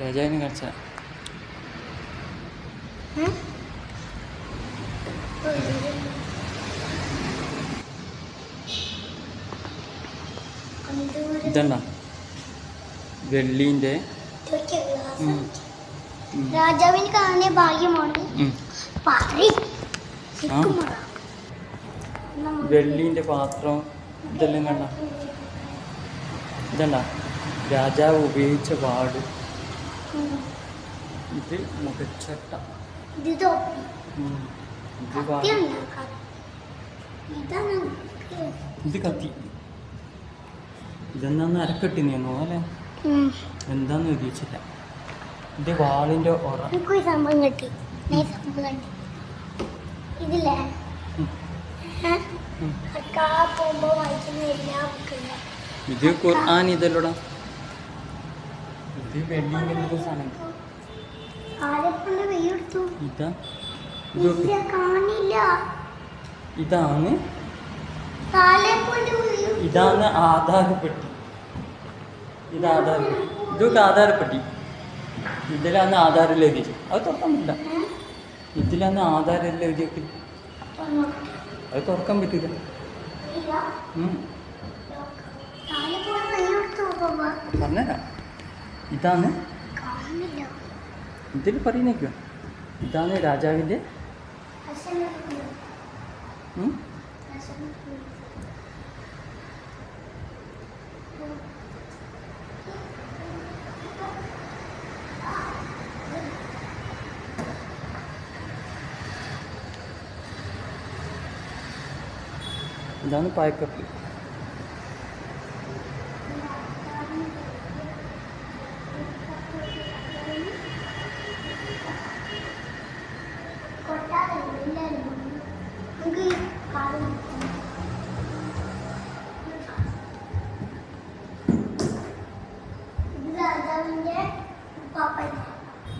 രാജാവിനെ കാണിച്ച ഇതണ്ട വെള്ളിന്റെ. രാജാവിന് കാണാൻ ഭാഗ്യമാണ് വെള്ളിന്റെ പാത്രം ഇതെല്ലാം കണ്ട. ഇതണ്ട രാജാവ് ഉപയോഗിച്ച വാട് ഇത് മുഖച്ചട്ട. ഇത് കത്തി. ഇതെന്നാന്ന് ഇത് കത്തി. ഇതെന്താന്ന് അരക്കെട്ടി നീന്നോ അല്ലേ എന്താന്ന് ഉദ്ദേശിച്ചില്ല. ഇത് വാളിന്റെ ഒറ. എനിക്കൊരു സംഭവം കിട്ടി. ഇതില്ലേ? ഇത് ഖുർആൻ ഇതല്ലോടാ. ഇത് വെള്ളി സാധനം. ഇതാ. ഇതാണ്. ഇതാണ് ആധാരപ്പെട്ടി. ഇത് ആധാര. ഇതൊക്കെ ആധാരപ്പെട്ടി. ഇതിലാണ് ആധാരം എഴുതിയത് അത് തുറക്കാൻ പറ്റില്ല ഇതിലാണ് ആധാരം എഴുതിയൊക്കെ അത് തുറക്കാൻ പറ്റില്ല പറഞ്ഞുതരാം ഇതാണ്. दिल परी नहीं क्यों? दाने राजा भी दे। हम्म? दानू पाए कपड़े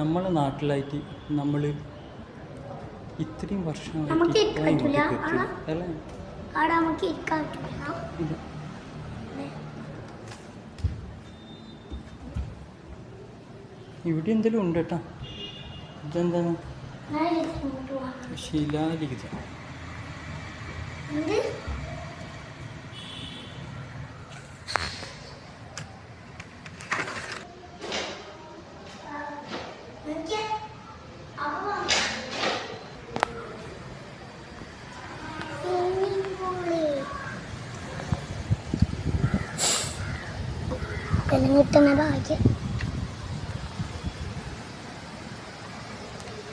നമ്മളെ നാട്ടിലായിട്ട് നമ്മൾ ഇത്രയും പറ്റില്ല. ഇവിടെ എന്തെങ്കിലും ഉണ്ട് കേട്ടോ. ഇതെന്താണ്? ശിലാലിഖിതം. എല്ലാം കിട്ടുന്ന ഭാഗ്യം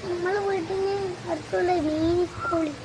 നമ്മളെ വീട്ടിന് അടുത്തുള്ള മീൻ സ്കൂളിൽ.